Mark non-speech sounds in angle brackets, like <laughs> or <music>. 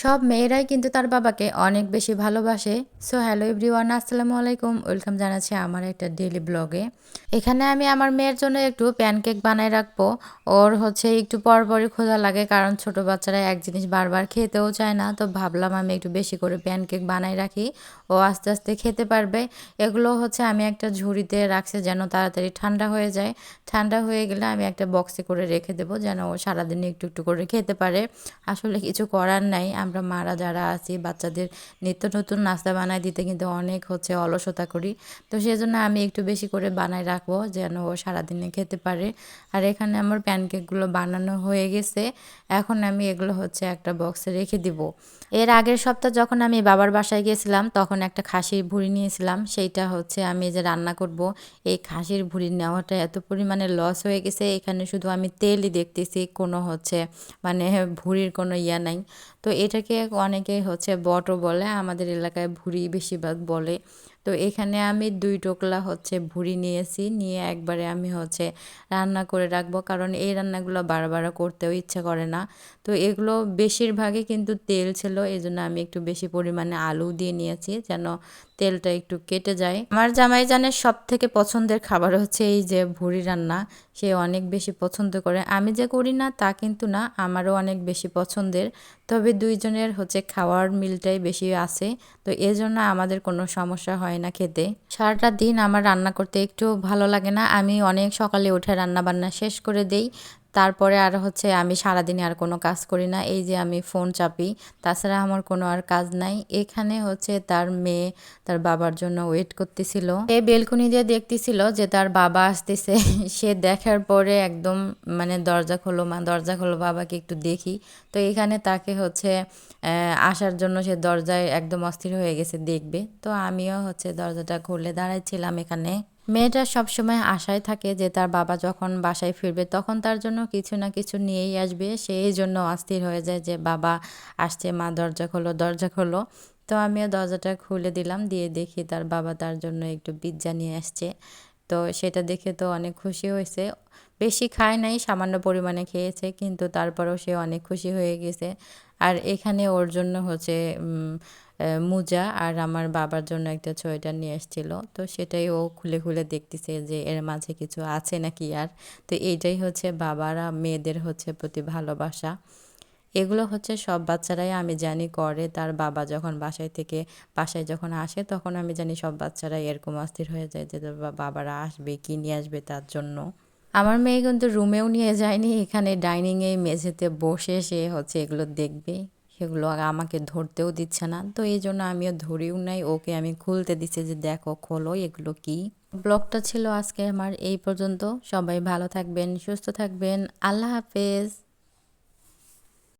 সব মেয়েরাই কিন্তু তার বাবাকে অনেক বেশি ভালোবাসে। সো হ্যালো এভরিওয়ান আসসালামু আলাইকুম। ওয়েলকাম জানাচ্ছি আমার একটা ডেলি ব্লগে এখানে আমি আমার মেয়ের জন্য একটু প্যানকেক বানায় রাখব। ওর হচ্ছে একটু পর পরই খোঁজা লাগে কারণ ছোট বাচ্চারা এক জিনিস বারবার খেতেও চায় না। তো ভাবলাম আমি একটু বেশি করে প্যানকেক বানাই রাখি। ও আস্তে আস্তে খেতে পারবে। এগুলো হচ্ছে আমি একটা ঝুড়িতে রাখছি যেন তাড়াতাড়ি ঠান্ডা হয়ে যায়। ঠান্ডা হয়ে গেলে আমি একটা বক্সে করে রেখে দেবো যেন ও সারাদিন একটু একটু করে খেতে পারে। আসলে কিছু করার নাই। আমরা মারা যারা আছি, বাচ্চাদের নিত্য নতুন নাস্তা বানায় দিতে কিন্তু অনেক হচ্ছে অলসতা করি। তো সেই জন্য আমি একটু বেশি করে বানাই রাখব যেন ও সারাদিনে খেতে পারে। আর এখানে আমার প্যানকেকগুলো বানানো হয়ে গেছে। এখন আমি এগুলো হচ্ছে একটা বক্সে রেখে দিব। এর আগের সপ্তাহ যখন আমি বাবার বাসায় গিয়েছিলাম তখন একটা খাসির ভুড়ি নিয়েছিলাম। সেইটা হচ্ছে আমি যে রান্না করব, এই খাসির ভুড়ি নেওয়াটা এত পরিমাণে লস হয়ে গেছে। এখানে শুধু আমি তেলই দেখতেছি, কোনো হচ্ছে মানে ভুড়ির কোনো ইয়া নাই। তো এটাকে অনেকে হচ্ছে বটও বলে আমাদের এলাকায় ভুড়ি বেশিরভাগ বলে। তো এখানে আমি দুই টোকলা হচ্ছে ভুড়ি নিয়েছি, নিয়ে একবারে আমি হচ্ছে রান্না করে রাখব। কারণ এই রান্নাগুলো বারবার করতেও ইচ্ছা করে না। তো এগুলো বেশিরভাগই কিন্তু তেল ছিল এই জন্য আমি একটু বেশি পরিমাণে আলু দিয়ে নিয়েছি যেন তেলটা একটু কেটে যায়। আমার জামাই জানের সব থেকে পছন্দের খাবার হচ্ছে এই যে ভুড়ি রান্না, সে অনেক বেশি পছন্দ করে। আমি যে করি না তা কিন্তু না, আমারও অনেক বেশি পছন্দের। তবে দুইজনের হচ্ছে খাওয়ার মিলটাই বেশি আছে। তো এজন্য আমাদের কোনো সমস্যা হয় না খেতে। সারাটা দিন আমার রান্না করতে একটু ভালো লাগে না। আমি অনেক সকালে উঠে রান্না বান্না শেষ করে দেই। তারপরে আর হচ্ছে আমি সারাদিনে আর কোনো কাজ করি না। এই যে আমি ফোন চাপি, তাছাড়া আমার কোনো আর কাজ নাই। এখানে হচ্ছে তার মেয়ে তার বাবার জন্য ওয়েট করতেছিল। এ বেলকুনি দিয়ে দেখতেছিল যে তার বাবা আসতেছে। <laughs> সে দেখার পরে একদম মানে দরজা খোলো, মা দরজা খোলো, বাবাকে একটু দেখি। তো এখানে তাকে হচ্ছে আসার জন্য সে দরজায় একদম অস্থির হয়ে গেছে দেখবে। তো আমিও হচ্ছে দরজাটা খুলে দাঁড়াইছিলাম এখানে। মেয়েটা সবসময় আশায় থাকে যে তার বাবা যখন বাসায় ফিরবে তখন তার জন্য কিছু না কিছু নিয়েই আসবে। সেই জন্য অস্থির হয়ে যায় যে, বাবা, আসছে, মা, দরজা খোলো দরজা খোলো। তো আমিও দরজাটা খুলে দিলাম, দিয়ে দেখি তার বাবা তার জন্য একটু পিৎজা নিয়ে আসছে। তো সেটা দেখে তো অনেক খুশি হয়েছে। বেশি খায় নাই, সামান্য পরিমাণে খেয়েছে, কিন্তু তারপরেও সে অনেক খুশি হয়ে গেছে। আর এখানে ওর জন্য হচ্ছে মোজা আর আমার বাবার জন্য একটা সোয়েটার নিয়ে এসেছিল। তো সেটাই ও খুলে খুলে দেখতেছে যে এর মাঝে কিছু আছে নাকি আর। তো এইটাই হচ্ছে বাবারা, মেয়েদের হচ্ছে প্রতি ভালোবাসা। এগুলো হচ্ছে সব বাচ্চারাই আমি জানি করে। তার বাবা যখন বাসায় থেকে, বাসায় যখন আসে তখন আমি জানি সব বাচ্চারাই এরকম অস্থির হয়ে যায় যে বাবারা আসবে, কি নিয়ে আসবে তার জন্য। আমার মেয়ে কিন্তু রুমেও নিয়ে যায়নি, এখানে ডাইনিংয়ে, মেঝেতে বসে সে হচ্ছে এগুলো দেখবে। সেগুলো আমাকে ধরতেও দিচ্ছে না। তো এই জন্য আমিও ধরিও নাই, ওকে আমি খুলতে দিচ্ছি যে দেখো, খোলো, এগুলো কি? ব্লগটা ছিল আজকে আমার এই পর্যন্ত। সবাই ভালো থাকবেন, সুস্থ থাকবেন। আল্লাহ হাফেজ।